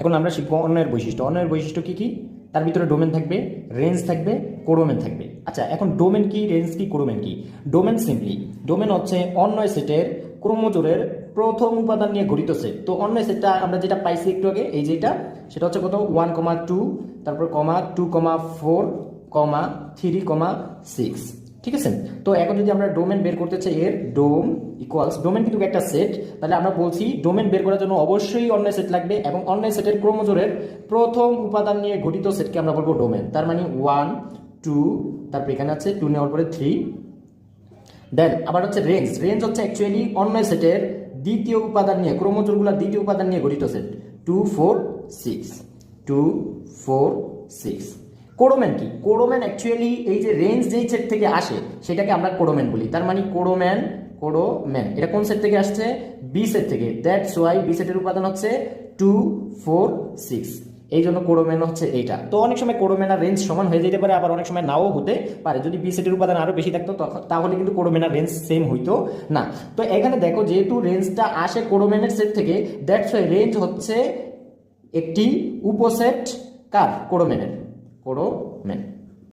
এখন আমরা শিখব অন্যের বৈশিষ্ট্য। অন্যের বৈশিষ্ট্য কী কী? তার ভিতরে ডোমেন থাকবে রেঞ্জ থাকবে কোডোমেন থাকবে। আচ্ছা এখন ডোমেন কি রেঞ্জ কি কোডোমেন কি? ডোমেন সিম্পলি ডোমেন হচ্ছে অন্যয় সেটের ক্রোমোজোরের প্রথম উপাদান নিয়ে গঠিত সেট তো অন্য সেটটা আমরা যেটা পাইছি একটু আগে, এই যেটা সেটা হচ্ছে কত? ওয়ান কমা টু তারপর comma two comma four comma three comma six ঠিক আছে? তো এখন যদি আমরা ডোমেন বের করতে চাই, এর ডোম ইকুয়ালস ডোমেন কিন্তু একটা সেট তাহলে আমরা বলছি ডোমেন বের করার জন্য অবশ্যই অন্যায় সেট লাগবে এবং অন্যায় সেটের ক্রোমোজোরের প্রথম উপাদান নিয়ে গঠিত সেটকে আমরা বলব ডোমেন তার মানে ওয়ান টু তারপর এখানে আছে টু নেওয়ার পরে থ্রি দেন আবার হচ্ছে রেঞ্জ রেঞ্জ হচ্ছে অ্যাকচুয়ালি অন্যায় সেটের দ্বিতীয় উপাদান নিয়ে ক্রোমোজোরগুলোর দ্বিতীয় উপাদান নিয়ে গঠিত set two four six two four six codomain কি? কোরোম্যান অ্যাকচুয়ালি এই যে রেঞ্জ যেই সেট থেকে আসে, সেটাকে আমরা কোডোম্যান বলি। তার মানে কোরোম্যান কোরোম্যান এটা কোন সেট থেকে আসছে? বি সেট থেকে। দ্যাটস ওয়াই বি সেটের উপাদান হচ্ছে টু ফোর সিক্স এই জন্য কোডোম্যান হচ্ছে এইটা। তো অনেক সময় আর রেঞ্জ সমান হয়ে যেতে পারে, আবার অনেক সময় নাও হতে পারে। যদি বি সেটের উপাদান আরও বেশি থাকতো তাহলে কিন্তু আর রেঞ্জ সেম হইতো না। তো এখানে দেখো, যেহেতু রেঞ্জটা আসে কোডোম্যানের সেট থেকে দ্যাটস ওয়াই রেঞ্জ হচ্ছে একটি উপসেট কার? Hello? No.